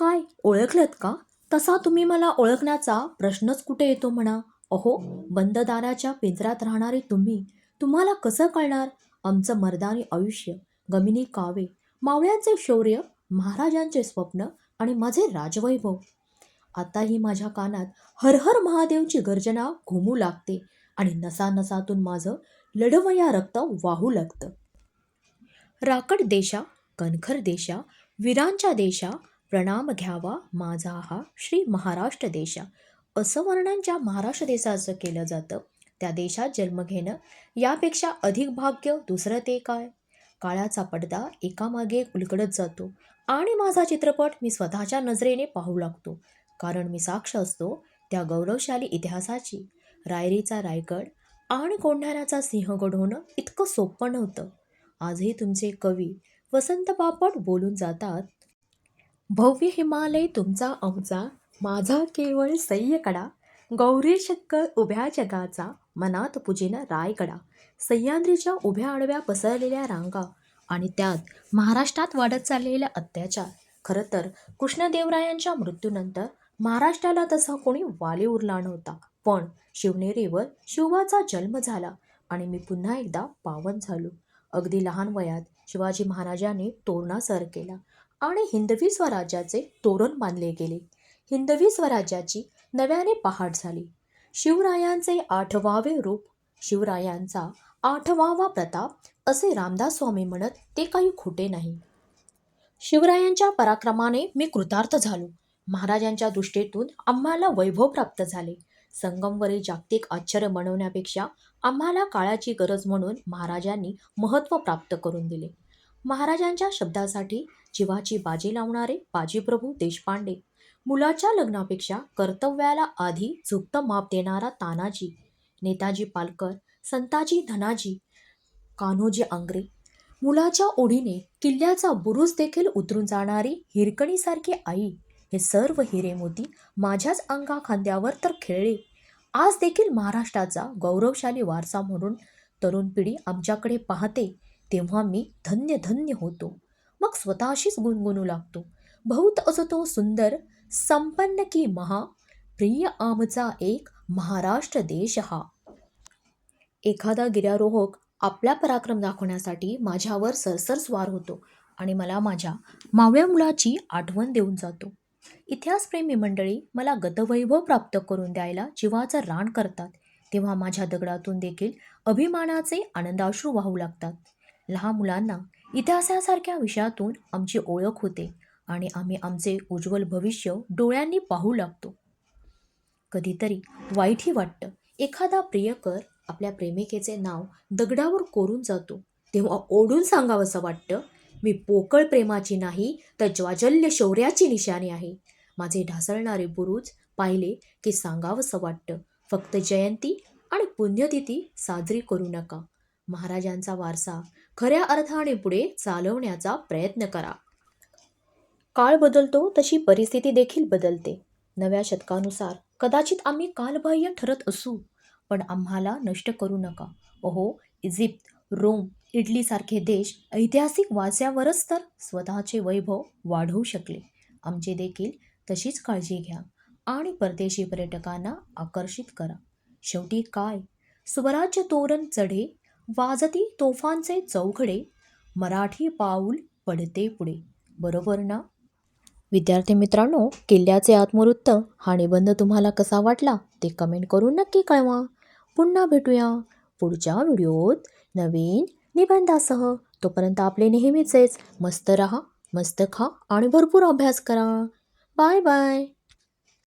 काय? ओळखलत का? तसा तुम्ही मला ओळखण्याचा प्रश्नच कुठे येतो म्हणा? अहो बंद दाराच्या पिंजऱ्यात राहणारे तुम्ही तुम्हाला कसं कळणार? आमचं मर्दानी आयुष्य गमिनी कावे मावळ्यांचे शौर्य महाराजांचे स्वप्न आणि माझे राजवैभव. आताही माझ्या कानात हर हर महादेवची गर्जना घुमू लागते आणि नसानसातून माझं लढवया रक्त वाहू लागतं. राकड देशा कणखर देशा वीरांच्या देशा प्रणाम घ्यावा माझा हा श्री महाराष्ट्र देशा. असं वर्णन ज्या महाराष्ट्र देशाचं केलं जातं त्या देशात जन्म घेणं यापेक्षा अधिक भाग्य दुसरं ते काय? काळाचा पडदा एकामागे उलगडत जातो आणि माझा चित्रपट मी स्वतःच्या नजरेने पाहू लागतो. कारण मी साक्ष असतो त्या गौरवशाली इतिहासाची. रायरीचा रायगड आणि कोंढाऱ्याचा सिंहगड होणं इतकं सोपं नव्हतं. आजही तुमचे कवी वसंत बापट बोलून जातात भव्य हिमालय तुमचा आमचा माझा केवळ सह्यकडा गौरी शक्कर उभ्या जगाचा मनात पूजेन रायकडा सह्याद्रीच्या उभ्या आडव्या पसरलेल्या रांगा आणि त्यात महाराष्ट्रात वाढत चाललेला अत्याचार. खरं तर कृष्णदेवरायांच्या मृत्यूनंतर महाराष्ट्राला तसा कोणी वाली उरला नव्हता. पण शिवनेरीवर शिवाचा जन्म झाला आणि मी पुन्हा एकदा पावन झालो. अगदी लहान वयात शिवाजी महाराजांनी तोरणा सर केला. आणि हिंदवी स्वराज्याचे तोरण बांधले गेले. हिंदवी स्वराज्याची नव्याने पहाट झाली. शिवरायांचे आठवावे रूप शिवरायांचा आठवावा प्रताप असे रामदास स्वामी म्हणत ते काही खोटे नाही. शिवरायांच्या पराक्रमाने मी कृतार्थ झालो. महाराजांच्या दृष्टीतून आम्हाला वैभव प्राप्त झाले. संगमवरील जागतिक आश्चर्य बनवण्यापेक्षा आम्हाला काळाची गरज म्हणून महाराजांनी महत्त्व प्राप्त करून दिले. महाराजांच्या शब्दासाठी जीवाची बाजी लावणारे बाजीप्रभू देशपांडे. मुलाच्या लग्नापेक्षा कर्तव्याला आधी झुकतं माप देणारा तानाजी नेताजी पालकर संताजी धनाजी कान्होजी आंग्रे. मुलाच्या ओढीने किल्ल्याचा बुरुज देखील उतरून जाणारी हिरकणीसारखी आई हे सर्व हिरे मोती माझ्याच अंगा खांद्यावर तर खेळले. आज देखील महाराष्ट्राचा गौरवशाली वारसा म्हणून तरुण पिढी आमच्याकडे पाहते. तेव्हा मी धन्य धन्य होतो. मग स्वतःशीच गुणगुणू लागतो. बहुत असतो सुंदर संपन्न की महा प्रिय आमचा एक महाराष्ट्र देश हा. एखादा गिर्यारोहक आपला पराक्रम दाखवण्यासाठी माझ्यावर सरसर स्वार होतो आणि मला माझ्या मावळ्या मुलाची आठवण देऊन जातो. इतिहासप्रेमी मंडळी मला गतवैभव प्राप्त करून द्यायला जीवाचं रान करतात तेव्हा माझ्या दगडातून देखील अभिमानाचे आनंदाश्रू वाहू लागतात. लहान मुलांना इतिहासासारख्या विषयातून आमची ओळख होते आणि आम्ही आमचे उज्ज्वल भविष्य डोळ्यांनी पाहू लागतो. कधीतरी वाईटही वाटतं. एखादा प्रियकर आपल्या प्रेमिकेचे नाव दगडावर कोरून जातो. तेव्हा ओढून सांगावंसं वाटतं मी पोकळ प्रेमाची नाही तर ज्वाजल्य शौर्याची निशाणी आहे. माझे ढासळणारे बुरुज पाहिले की सांगावंसं वाटतं. फक्त जयंती आणि पुण्यतिथी साजरी करू नका. महाराजांचा वारसा खऱ्या अर्थाने पुढे चालवण्याचा प्रयत्न करा. काळ बदलतो तशी परिस्थिती देखील बदलते. नव्या शतकानुसार कदाचित आम्ही कालबाह्य ठरत असू पण आम्हाला नष्ट करू नका. अहो इजिप्त रोम इटलीसारखे देश ऐतिहासिक वारशावरच तर स्वतःचे वैभव वाढवू शकले. आमची देखील तशीच काळजी घ्या आणि परदेशी पर्यटकांना आकर्षित करा. शेवटी काय? स्वराज्य तोरण चढे वाजती तोफांचे चौघडे मराठी पाऊल पडते पुढे. बरोबर ना? विद्यार्थी मित्रांनो किल्ल्याचे आत्मवृत्त हा निबंध तुम्हाला कसा वाटला ते कमेंट करून नक्की कळवा. पुन्हा भेटूया पुढच्या व्हिडिओत नवीन निबंधासह. तोपर्यंत आपले नेहमीचेच मस्त रहा मस्त खा आणि भरपूर अभ्यास करा. Bye bye.